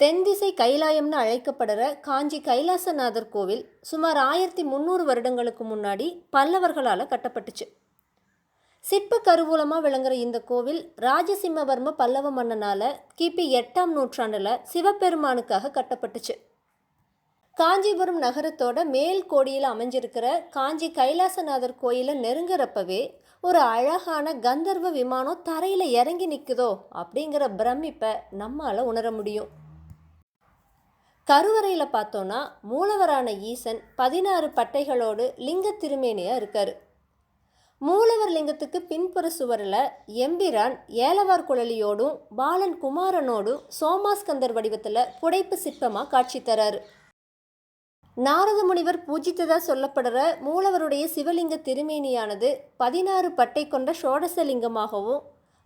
தென்திசை கைலாயம்னு அழைக்கப்படுற காஞ்சி கைலாசநாதர் கோவில் சுமார் ஆயிரத்தி முந்நூறு வருடங்களுக்கு முன்னாடி பல்லவர்களால் கட்டப்பட்டுச்சு. சிற்ப கருவூலமாக விளங்குற இந்த கோவில் ராஜசிம்மவர்ம பல்லவ மன்னனால் கிபி எட்டாம் நூற்றாண்டில் சிவபெருமானுக்காக கட்டப்பட்டுச்சு. காஞ்சிபுரம் நகரத்தோட மேல் கோடியில் அமைஞ்சிருக்கிற காஞ்சி கைலாசநாதர் கோயிலை நெருங்குறப்பவே ஒரு அழகான கந்தர்வ விமானம் தரையில் இறங்கி நிற்குதோ அப்படிங்கிற பிரமிப்பை நம்மால் உணர முடியும். கருவறையில் பார்த்தோன்னா மூலவரான ஈசன் பதினாறு பட்டைகளோடு லிங்க திருமேனியாக இருக்கார். மூலவர் லிங்கத்துக்கு பின்புற சுவரில் எம்பிரான் ஏலவார் குழலியோடும் பாலன் குமாரனோடும் சோமாஸ்கந்தர் வடிவத்தில் புடைப்பு சிற்பமாக காட்சி தராரு. நாரத முனிவர் பூஜித்ததாக சொல்லப்படுற மூலவருடைய சிவலிங்க திருமேனியானது பதினாறு பட்டை கொண்ட ஷோடசலிங்கமாகவும்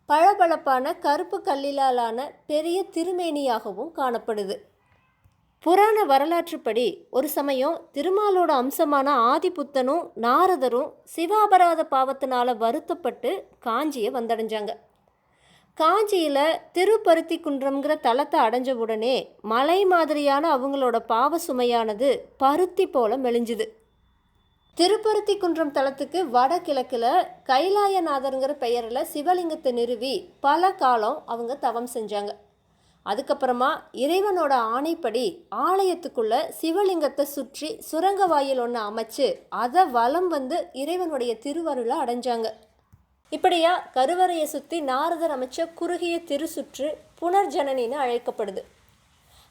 பளபளப்பான கருப்பு கல்லிலாலான பெரிய திருமேனியாகவும் காணப்படுது. புராண வரலாற்றுப்படி ஒரு சமயம் திருமாலோட அம்சமான ஆதிபுத்தனும் நாரதரும் சிவாபராத பாவத்தினால வருத்தப்பட்டு காஞ்சியை வந்தடைஞ்சாங்க. காஞ்சியில் திருப்பருத்தி குன்றம்ங்கிற தலத்தை அடைஞ்ச உடனே மலை மாதிரியான அவங்களோட பாவ சுமையானது பருத்தி போல மெலிஞ்சுது. திருப்பருத்தி குன்றம் தலத்துக்கு வடகிழக்கில் கைலாயநாதருங்கிற பெயரில் சிவலிங்கத்தை நிறுவி பல காலம் அவங்க தவம் செஞ்சாங்க. அதுக்கப்புறமா இறைவனோட ஆணைப்படி ஆலயத்துக்குள்ள சிவலிங்கத்தை சுற்றி சுரங்க வாயில் ஒன்று அமைச்சு அதை வலம் வந்து இறைவனுடைய திருவருளை அடைஞ்சாங்க. இப்படியா கருவறையை சுற்றி நாரதர் அமைச்ச குறுகிய திருசுற்று புனர்ஜனனின்னு அழைக்கப்படுது.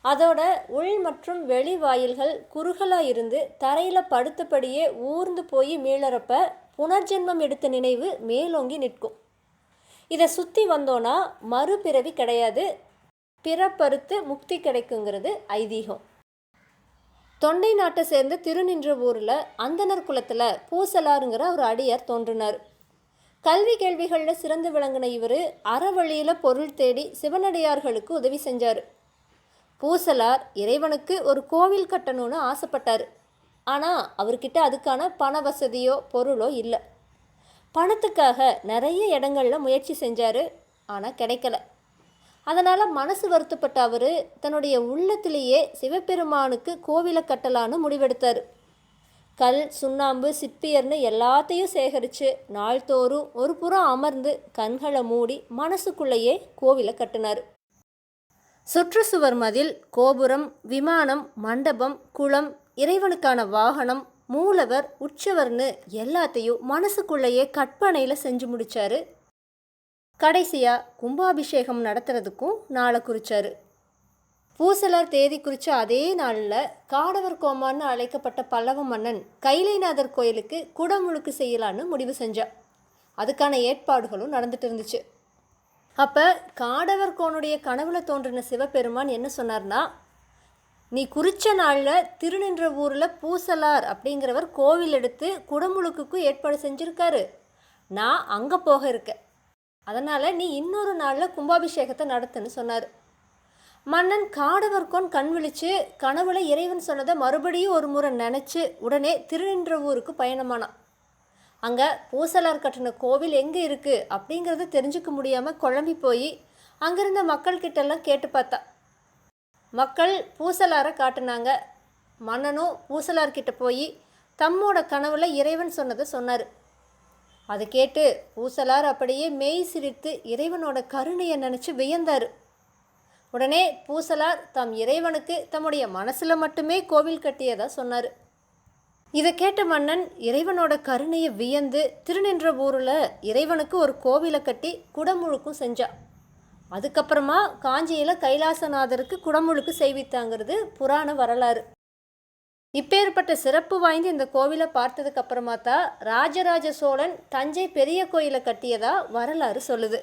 அதோட உள் மற்றும் வெளி வாயில்கள் குறுகலாக இருந்து தரையில் படுத்தபடியே ஊர்ந்து போய் மீளறப்ப புனர்ஜென்மம் எடுத்த நினைவு மேலோங்கி நிற்கும். இதை சுற்றி வந்தோன்னா மறுபிறவி கிடையாது பிறப்பறுத்து முக்தி கிடைக்குங்கிறது ஐதீகம். தொண்டை நாட்டை சேர்ந்த திருநின்றவூரில் அந்தனர் குலத்தில் பூசலாருங்கிற ஒரு அடியார் தோன்றினார். கல்வி கேள்விகளில் சிறந்து விளங்கின இவர் அறவழியில் பொருள் தேடி சிவனடியார்களுக்கு உதவி செஞ்சார். பூசலார் இறைவனுக்கு ஒரு கோவில் கட்டணும்னு ஆசைப்பட்டார். ஆனால் அவர்கிட்ட அதுக்கான பண வசதியோ பொருளோ இல்லை. பணத்துக்காக நிறைய இடங்களில் முயற்சி செஞ்சார். ஆனால் கிடைக்கல. அதனால் மனசு வருத்தப்பட்ட அவர் தன்னுடைய உள்ளத்திலேயே சிவபெருமானுக்கு கோவிலை கட்டலான்னு முடிவெடுத்தார். கல் சுண்ணாம்பு சிப்பியர்னு எல்லாத்தையும் சேகரித்து நாள்தோறும் ஒரு புறம் அமர்ந்து கண்களை மூடி மனசுக்குள்ளேயே கோவிலை கட்டினார். சுற்றுச்சுவர் மதில் கோபுரம் விமானம் மண்டபம் குளம் இறைவனுக்கான வாகனம் மூலவர் உற்சவர்னு எல்லாத்தையும் மனசுக்குள்ளேயே கற்பனையில் செஞ்சு முடித்தார் கடைசியாக கும்பாபிஷேகம் நடத்துறதுக்கும் நாளை குறித்தார் பூசலார் தேதி குறித்த அதே நாளில் காடவர் கோமான்னு அழைக்கப்பட்ட பல்லவ மன்னன் கைலைநாதர் கோயிலுக்கு குடமுழுக்கு செய்யலான்னு முடிவு செஞ்சான் அதுக்கான ஏற்பாடுகளும் நடந்துட்டு இருந்துச்சு. அப்போ காடவர் கோனுடைய கனவுல தோன்றின சிவபெருமான் என்ன சொன்னார்னா நீ குறித்த நாளில் திருநின்ற ஊரில் பூசலார் அப்படிங்கிறவர் கோவில் எடுத்து குடமுழுக்குக்கும் ஏற்பாடு செஞ்சுருக்காரு. நான் அங்கே போக இருக்கேன். அதனால் நீ இன்னொரு நாளில் கும்பாபிஷேகத்தை நடத்துன்னு சொன்னார். மன்னன் காடவர்கோன் கண் விழிச்சு கனவுல இறைவன் சொன்னதை மறுபடியும் ஒரு முறை நினச்சி உடனே திருநின்ற ஊருக்கு பயணமானான். அங்கே பூசலார் கட்டின கோவில் எங்கே இருக்குது அப்படிங்கிறத தெரிஞ்சுக்க முடியாமல் குழம்பி போய் அங்கிருந்த மக்கள்கிட்டெல்லாம் கேட்டு பார்த்தா. மக்கள் பூசலாரை காட்டினாங்க. மன்னனும் பூசலார்கிட்ட போய் தம்மோட கனவுல இறைவன் சொன்னதை சொன்னார். அதை கேட்டு பூசலார் அப்படியே மெய் சிரித்து இறைவனோட கருணையை நினச்சி வியந்தார். உடனே பூசலார் தம் இறைவனுக்கு தம்முடைய மனசில் மட்டுமே கோவில் கட்டியதா சொன்னார். இதை கேட்ட மன்னன் இறைவனோட கருணையை வியந்து திருநின்ற ஊரில் இறைவனுக்கு ஒரு கோவிலை கட்டி குடமுழுக்கும் செஞ்சா. அதுக்கப்புறமா காஞ்சியில் கைலாசநாதருக்கு குடமுழுக்கு செய்வித்தாங்கிறது புராண வரலாறு. இப்பேற்பட்ட சிறப்பு வாய்ந்த இந்த கோவிலை பார்த்ததுக்கு அப்புறமா தான் ராஜராஜ சோழன் தஞ்சை பெரிய கோயிலை கட்டியதா வரலாறு சொல்லுது.